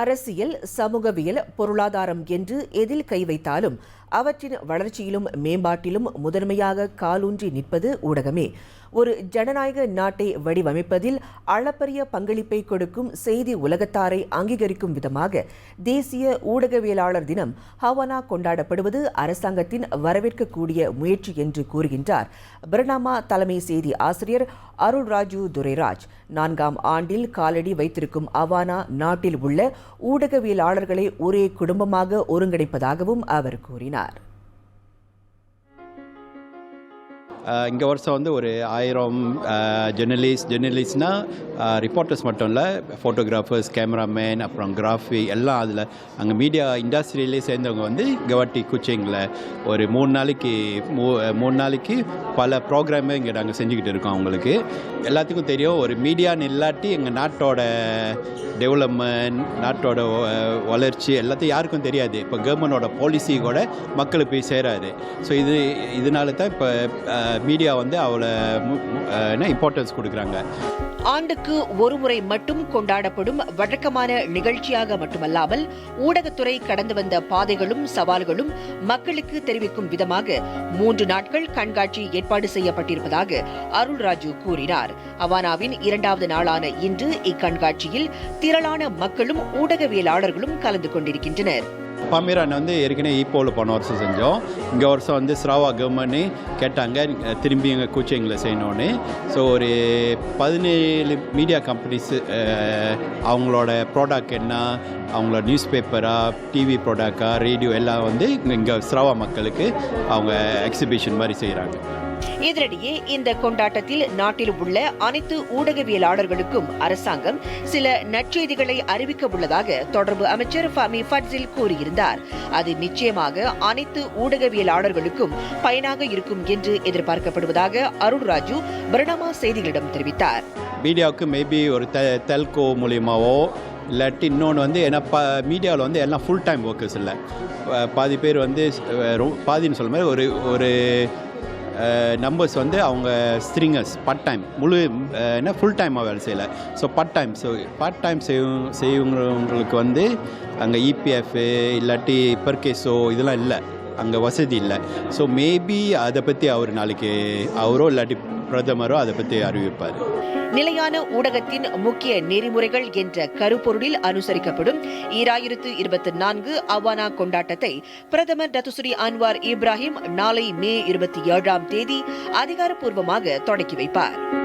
அரசியல் சமூகவியல் பொருளாதாரம் என்று எதில் கை வைத்தாலும் அவற்றின் வளர்ச்சியிலும் மேம்பாட்டிலும் முதன்மையாக காலூன்றி நிற்பது ஊடகமே. ஒரு ஜனநாயக நாட்டை வடிவமைப்பதில் அளப்பரிய பங்களிப்பை கொடுக்கும் செய்தி உலகத்தாரை அங்கீகரிக்கும் விதமாக தேசிய ஊடகவியலாளர் தினம் ஹவானா கொண்டாடப்படுவது அரசாங்கத்தின் வரவேற்கக்கூடிய முயற்சி என்று கூறுகின்றார். பிரணாமா தலைமை செய்தி ஆசிரியர் அருள்ராஜு துரைராஜ். நான்காம் ஆண்டில் காலடி வைத்திருக்கும் அவானா நாட்டில் உள்ள ஊடகவியலாளர்களை ஒரே குடும்பமாக ஒருங்கிணைப்பதாகவும் அவர் கூறினார். இங்கே வருஷம் வந்து ஒரு ஆயிரம் ஜெர்னலிஸ்ட் ஜெர்னலிஸ்ட்னால் ரிப்போர்ட்டர்ஸ் மட்டும் இல்லை ஃபோட்டோகிராஃபர்ஸ் கேமராமேன் அப்புறம் கிராஃபி எல்லாம் அதில். அங்கே மீடியா இண்டஸ்ட்ரியிலே சேர்ந்தவங்க வந்து கவாட்டி குச்சிங்கில். ஒரு மூணு நாளைக்கு மூ மூணு நாளைக்கு பல ப்ரோக்ராமே இங்கே நாங்கள் செஞ்சுக்கிட்டு இருக்கோம் அவங்களுக்கு. எல்லாத்துக்கும் தெரியும் ஒரு மீடியான்னு இல்லாட்டி எங்கள் நாட்டோட டெவலப்மெண்ட் நாட்டோட வளர்ச்சி எல்லாத்தையும் யாருக்கும் தெரியாது. இப்போ கவர்மெண்டோட பாலிசி கூட மக்களுக்கு போய் சேராது. ஸோ இது இதனால தான் இப்போ மீடியா வந்து அவளை என்ன இம்பார்ட்டன்ஸ் கொடுக்குறாங்க? ஆண்டுக்கு ஒருமுறை மட்டும் கொண்டாடப்படும் வழக்கமான நிகழ்ச்சியாக மட்டுமல்லாமல் ஊடகத்துறை கடந்து வந்த பாதைகளும் சவால்களும் மக்களுக்கு தெரிவிக்கும் விதமாக மூன்று நாட்கள் கண்காட்சி ஏற்பாடு செய்யப்பட்டிருப்பதாக அருள்ராஜு கூறினார். அவானாவின் இரண்டாவது நாளான இன்று இக்கண்காட்சியில் திரளான மக்களும் ஊடகவியலாளர்களும் கலந்து கொண்டிருக்கின்றனர். பமீரான் வந்து ஏற்கனவே ஈப்போவில் போன வருஷம் செஞ்சோம். இங்கே வருஷம் வந்து ஸ்ராவா கவர்மெண்ட்னு கேட்டாங்க. திரும்பி எங்கள் எங்களை செய்யணும்னு. ஸோ ஒரு பதினேழு மீடியா கம்பெனிஸு அவங்களோட ப்ராடக்ட் என்ன அவங்களோட நியூஸ் பேப்பராக டிவி ப்ராடக்டாக ரேடியோ எல்லாம் வந்து இங்கே ஸ்ராவா மக்களுக்கு அவங்க எக்ஸிபிஷன் மாதிரி செய்கிறாங்க இதனிடையே இந்த கொண்டாட்டத்தில் நாட்டில் உள்ள அனைத்து ஊடகவியலாளர்களுக்கும் அரசாங்கம் சில நற்செய்திகளை அறிவிக்க உள்ளதாக தொடர்பு அமைச்சர் ஃபமி ஃபட்சில் கூறியிருந்தார். அது நிச்சயமாக அனைத்து ஊடகவியலாளர்களுக்கும் பயனாக இருக்கும் என்று எதிர்பார்க்கப்படுவதாக அருள்ராஜு பரணாமா செய்திகளிடம் தெரிவித்தார். மீடியாவுக்கு மேபி ஒரு தெல்கோ மூலியமாவோ இல்லாட்டி இன்னொன்று வந்து ஏன்னா ப மீடியாவில் வந்து எல்லாம் ஃபுல் டைம் ஒர்க்கர்ஸ் இல்லை. பாதி பேர் வந்து பாதின்னு சொல்ல மாதிரி ஒரு ஒரு நம்பர்ஸ் வந்து அவங்க ஸ்ட்ரிங்கர்ஸ் பார்ட் டைம் முழு என்ன ஃபுல் டைமாக வேலை செய்யலை. So part time so part time செய்யும் செய்யுங்கிறவங்களுக்கு வந்து அங்கே இபிஎஃப் இல்லாட்டி பர்கேஸோ இதெல்லாம் இல்லை. அங்கே வசதி இல்லை. ஸோ மேபி அதை பற்றி அவர் நாளைக்கு அவரோ இல்லாட்டி பிரதமரோ அதை பற்றி அறிவிப்பார். நிலையான ஊடகத்தின் முக்கிய நெறிமுறைகள் என்ற கருப்பொருளில் அனுசரிக்கப்படும் ஈராயிரத்து இருபத்தி நான்கு அவானா கொண்டாட்டத்தை பிரதமர் டத்துசுரி அன்வார் இப்ராஹிம் நாளை மே இருபத்தி ஏழாம் தேதி அதிகாரப்பூர்வமாக தொடக்கி வைப்பார்.